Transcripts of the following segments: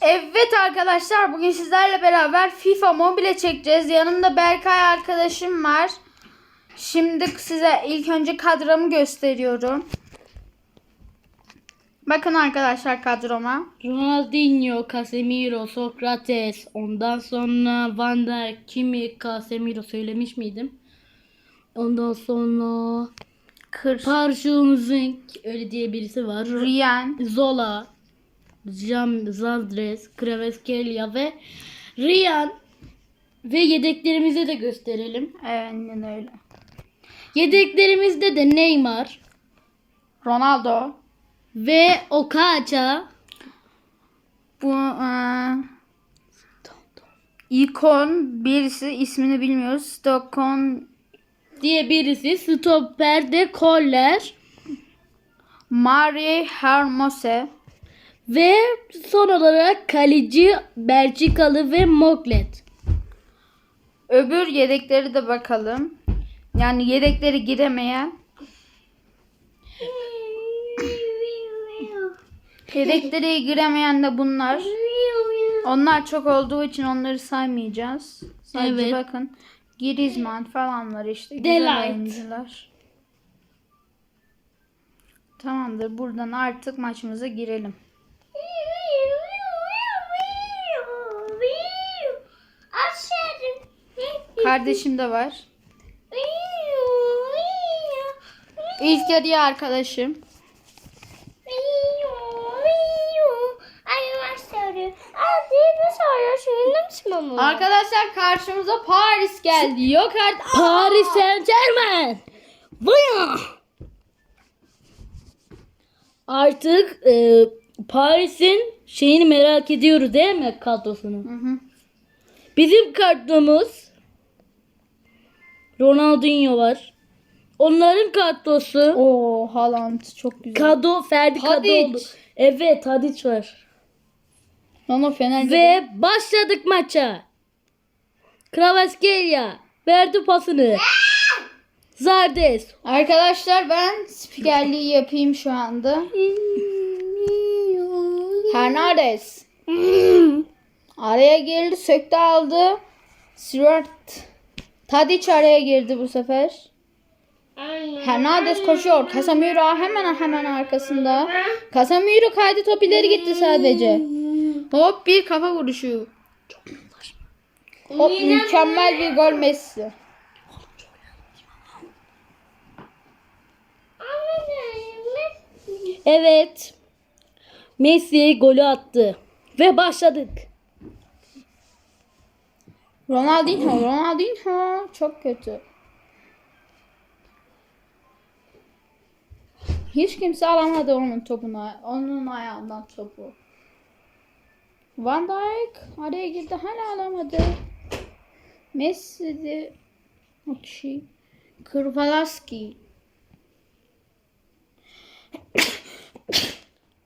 Evet arkadaşlar bugün sizlerle beraber FIFA Mobile çekeceğiz. Yanımda Berkay arkadaşım var. Şimdi size ilk önce kadromu gösteriyorum. Bakın arkadaşlar kadroma. Ronaldinho, Casemiro, Sokrates, ondan sonra Van Dijk, Kimi, Casemiro söylemiş miydim? Ondan sonra Kır. Parşumzink öyle diye birisi var. Riyan. Zola, Jam, Zandres, Kvaratskhelia ve Riyan ve yedeklerimizi de gösterelim. Aynen öyle. Yedeklerimizde de Neymar Ronaldo. ve Okacha Bu eee, ikon birisi ismini bilmiyoruz. Stockton diye birisi. Stopper'de Koller Mari Hermose. Ve son olarak kaleci Belçikalı ve Moklet. Öbür yedekleri de bakalım. Yani yedekleri giremeyen. Yedekleri giremeyen de bunlar. Onlar çok olduğu için onları saymayacağız. Sadece Evet. bakın. Griezmann falan var işte. Güzel Delight. oyuncular. Tamamdır. Buradan artık maçımıza girelim. Kardeşim de var. İlk yarıya arkadaşım. Arkadaşlar karşımıza Paris geldi. Yok artık. Paris Saint Germain. Vaya! Artık e, Paris'in şeyini merak ediyoruz değil mi kadrosunu? Hı hı. Bizim kadromuz Ronaldinho var. Onların kadrosu Oo Haaland çok güzel. Kado Ferdi Tadic. Kadıoğlu. Evet Tadic var. Ama Fener'de Ve başladık maça. Kvaratskhelia verdi pasını. Zardes. Arkadaşlar ben spikerliği yapayım şu anda. Hernandez. Araya girdi, söktü aldı. Stuart Tadic araya girdi bu sefer. Hernandez koşuyor. Casemiro hemen hemen arkasında. Casemiro kaydı top ileri gitti sadece. Hop bir kafa vuruşu. Hop mükemmel bir gol Messi. Evet. Messi golü attı. Ve başladık. Ronaldinho, Ronaldinho çok kötü. Hiç kimse alamadı onun topuna. Onun ayağından topu. Van Dijk araya girdi hala alamadı. Messi de o kişi. Kırvalaski.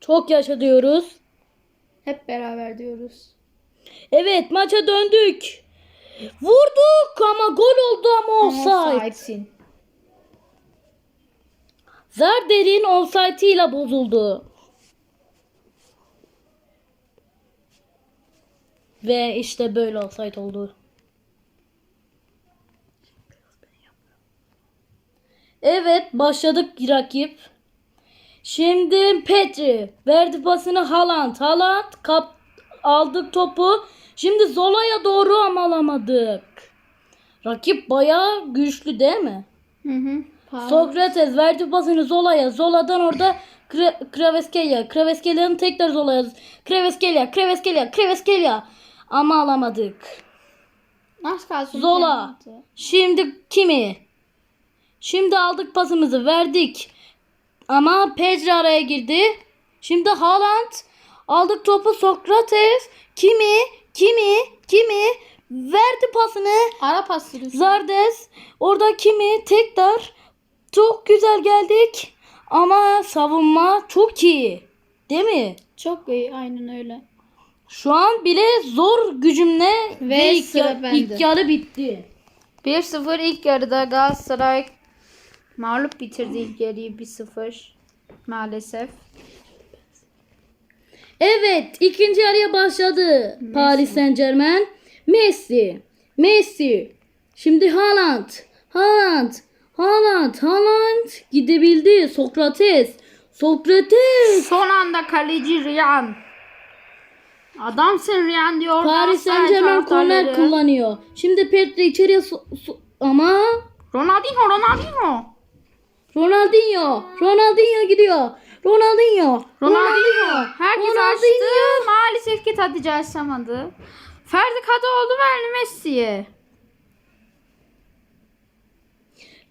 Çok yaşa diyoruz. Hep beraber diyoruz. Evet maça döndük. Vurduk ama gol oldu ama offside. Offside'sin. Zarder'in offside'ıyla bozuldu. Ve işte böyle offside oldu. Evet başladık rakip. Şimdi Petri verdi pasını Haaland. Haaland kap aldık topu. Şimdi Zola'ya doğru ama alamadık. Rakip bayağı güçlü değil mi? Hı hı. Paris. Sokrates verdi pasını Zola'ya. Zola'dan orada Kra- Kvaratskhelia. Kvaratskhelia'nın tekrar Zola'ya. Kvaratskhelia, Kvaratskhelia, Kvaratskhelia. Ama alamadık. Az kalsın Zola. penaltı. Şimdi kimi? Şimdi aldık pasımızı verdik. Ama Pedri araya girdi. Şimdi Haaland. Aldık topu Sokrates. Kimi? Kimi? Verdi pasını. Ara pası. Zardes. Orada kimi? Tekrar. Çok güzel geldik. Ama savunma çok iyi. Değil mi? Çok iyi aynen öyle. Şu an bile zor gücümle ve, Ve ilk, ya- bende. ilk yarı bitti. 1-0 ilk yarıda Galatasaray mağlup bitirdi ilk yarıyı 1-0 maalesef. Evet ikinci yarıya başladı. Paris Saint Germain. Messi. Messi. Şimdi Haaland. Haaland. Haaland. Haaland. Gidebildi. Sokrates. Sokrates. Son anda kaleci Riyan. Adamsın Riyan diyor. Paris Saint Germain korner kullanıyor. Şimdi Pedri içeriye so- so- ama Ronaldinho Ronaldinho. Ronaldinho. Ronaldinho gidiyor. Ronaldinho. Ronaldinho. Herkes Ronaldinho. açtı. Maalesef ki Tadic açamadı. Ferdi Kadıoğlu verdi Messi'ye.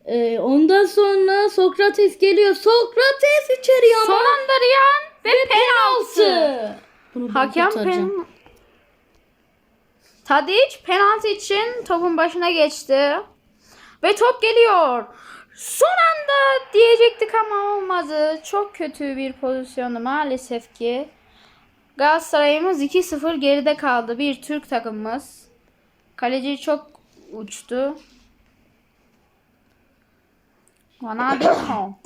Ee, ondan sonra Sokrates geliyor. Sokrates içeriye ama. Son anda Riyan ve, penaltı. penaltı. Bunu Hakem kurtaracağım. pen... Tadic penaltı için topun başına geçti. Ve top geliyor. Son anda diyecektik ama olmadı. Çok kötü bir pozisyonu maalesef ki. Galatasaray'ımız 2-0 geride kaldı. Bir Türk takımımız. Kaleci çok uçtu. Ronaldinho.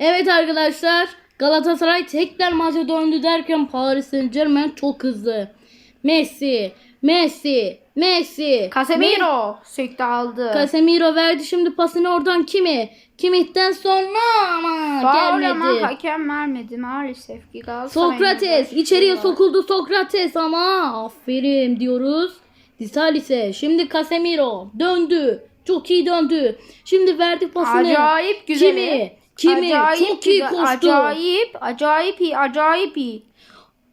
Evet arkadaşlar. Galatasaray tekrar maça döndü derken Paris Saint Germain çok hızlı. Messi, Messi, Messi. Casemiro söktü aldı. Casemiro verdi şimdi pasını oradan kimi? Kimitten sonra ama Faul ama gelmedi. hakem vermedi maalesef ki Galatasaray'ın Sokrates içeriye sokuldu Sokrates ama aferin diyoruz. Disalis'e şimdi Casemiro döndü. Çok iyi döndü. Şimdi verdi pasını. Acayip güzel. Kimi? Kimi? Acayip Çok iyi güzel, koştu. Acayip, acayip iyi, acayip iyi.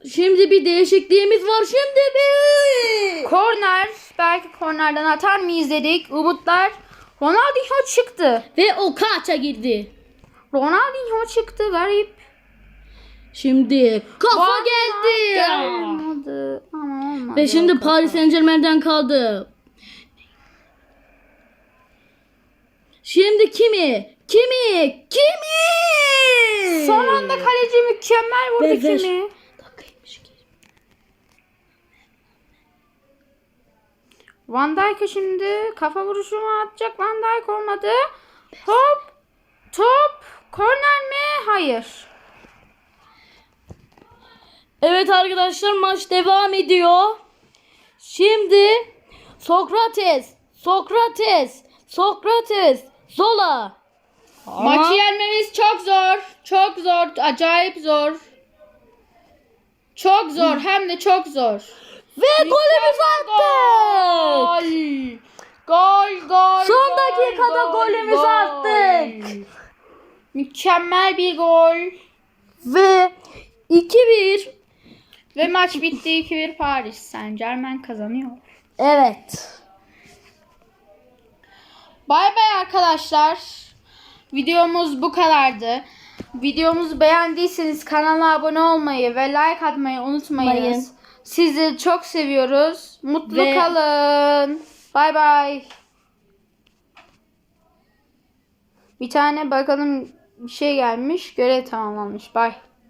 Şimdi bir değişikliğimiz var. Şimdi bir. Korner, belki kornerden atar mıyız dedik. Umutlar. Ronaldinho çıktı. Ve o kaça girdi. Ronaldinho çıktı garip. Şimdi kafa Vallahi geldi. Ama olmadı. Ve şimdi kafa. Paris Saint Germain'den kaldı. Şimdi kimi? Kimi? Kimi? Son anda kaleci mükemmel vurdu ver. kimi? Van Dijk'e şimdi kafa vuruşu mu atacak? Van Dijk olmadı. Hop. Top. Korner mi? Hayır. Evet arkadaşlar maç devam ediyor. Şimdi Sokrates, Sokrates, Sokrates, Zola. Maçı yenmemiz çok zor. Çok zor. Acayip zor. Çok zor. Hem de çok zor. Ve golümüz attık. Gol. Gol gol. Son gol, dakikada gol, golümüzü gol. attık. Mükemmel bir gol. Ve 2-1. Ve maç bitti 2-1 Paris Saint Germain kazanıyor. Evet. Bay bay arkadaşlar. Videomuz bu kadardı. Videomuzu beğendiyseniz kanala abone olmayı ve like atmayı. Unutmayın. Sizi çok seviyoruz. Mutlu Ve- kalın. Bay bay. Bir tane bakalım bir şey gelmiş. Görev tamamlanmış. Bay.